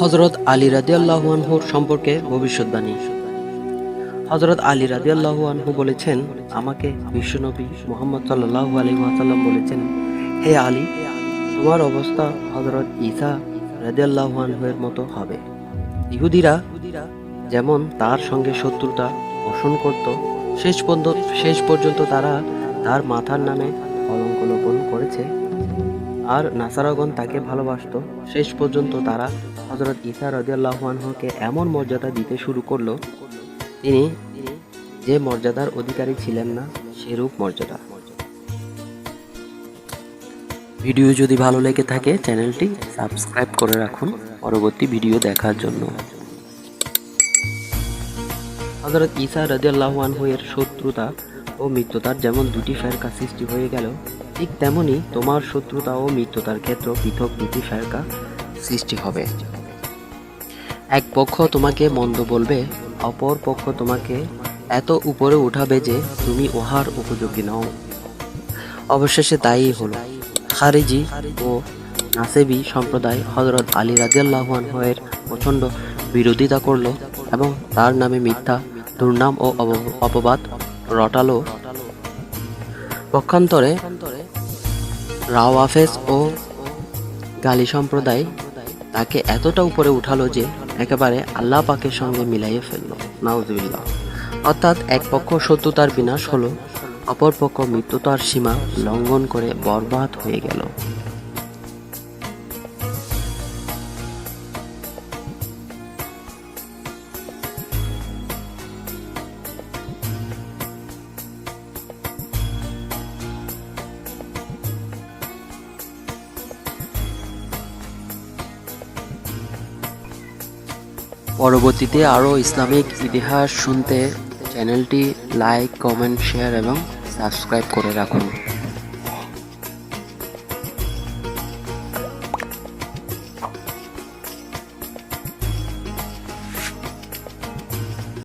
হজরত আলী রাদিয়াল্লাহুয়ানহুর সম্পর্কে ভবিষ্যৎবাণী হজরত আলী রাদিয়াল্লাহুয়ানহু বলেছেন, আমাকে বিশ্বনবী মোহাম্মদ সাল্লাহ আলী ওয়াসাল্লাম বলেছেন, হে আলী, তোমার অবস্থা হজরত ঈসা রাদিয়াল্লাহুয়ানহুয়ের মতো হবে। ইহুদিরা যেমন তার সঙ্গে শত্রুতা পোষণ করত, শেষ পর্যন্ত শেষ পর্যন্ত তারা তার মাথার নামে লোপন করেছে। আর নাসারাগণ তাকে ভালোবাসতো। শেষ পর্যন্ত তারা হজরত ঈসা রদিয়াল্লাহানহকে এমন মর্যাদা দিতে শুরু করল, তিনি যে মর্যাদার অধিকারী ছিলেন না, সেরূপ মর্যাদা। ভিডিও যদি ভালো লেগে থাকে, চ্যানেলটি সাবস্ক্রাইব করে রাখুন। পরবর্তী ভিডিও দেখার জন্য। হজরত ঈসা রদিয়াল্লাহানহু এর শত্রুতা ও মিত্রতার যেমন দুটি ফেরকা সৃষ্টি হয়ে গেল ঠিক তেমনি তোমার শত্রুতা ও মিত্রতার ক্ষেত্র পৃথক দুটি ফেরকা সৃষ্টি হবে। এক পক্ষ তোমাকে মন্দ বলবে, অপর পক্ষ তোমাকে এত উপরে উঠাবে যে তুমি উহার উপযোগী নও। অবশেষে তাই হলো। খারিজি ও নাসেবি সম্প্রদায় হজরত আলী রাজিয়াল্লাহানহের প্রচণ্ড বিরোধিতা করল এবং তার নামে মিথ্যা, দুর্নাম ও অপবাদ রটালো। পক্ষান্তরে রাওয়াফেজ ও গালি সম্প্রদায় তাকে এতটা উপরে উঠালো যে একেবারে আল্লাহ পাকের সঙ্গে মিলাইয়ে ফেলল। নাউজুবিল্লাহ। অর্থাৎ এক পক্ষ শত্রুতার বিনাশ হলো, অপর পক্ষ মৃত্যুতার সীমা লঙ্ঘন করে বরবাদ হয়ে গেল। পরবর্তীতে আরও ইসলামিক ইতিহাস শুনতে চ্যানেলটি লাইক কমেন্ট শেয়ার এবং সাবস্ক্রাইব করে রাখুন।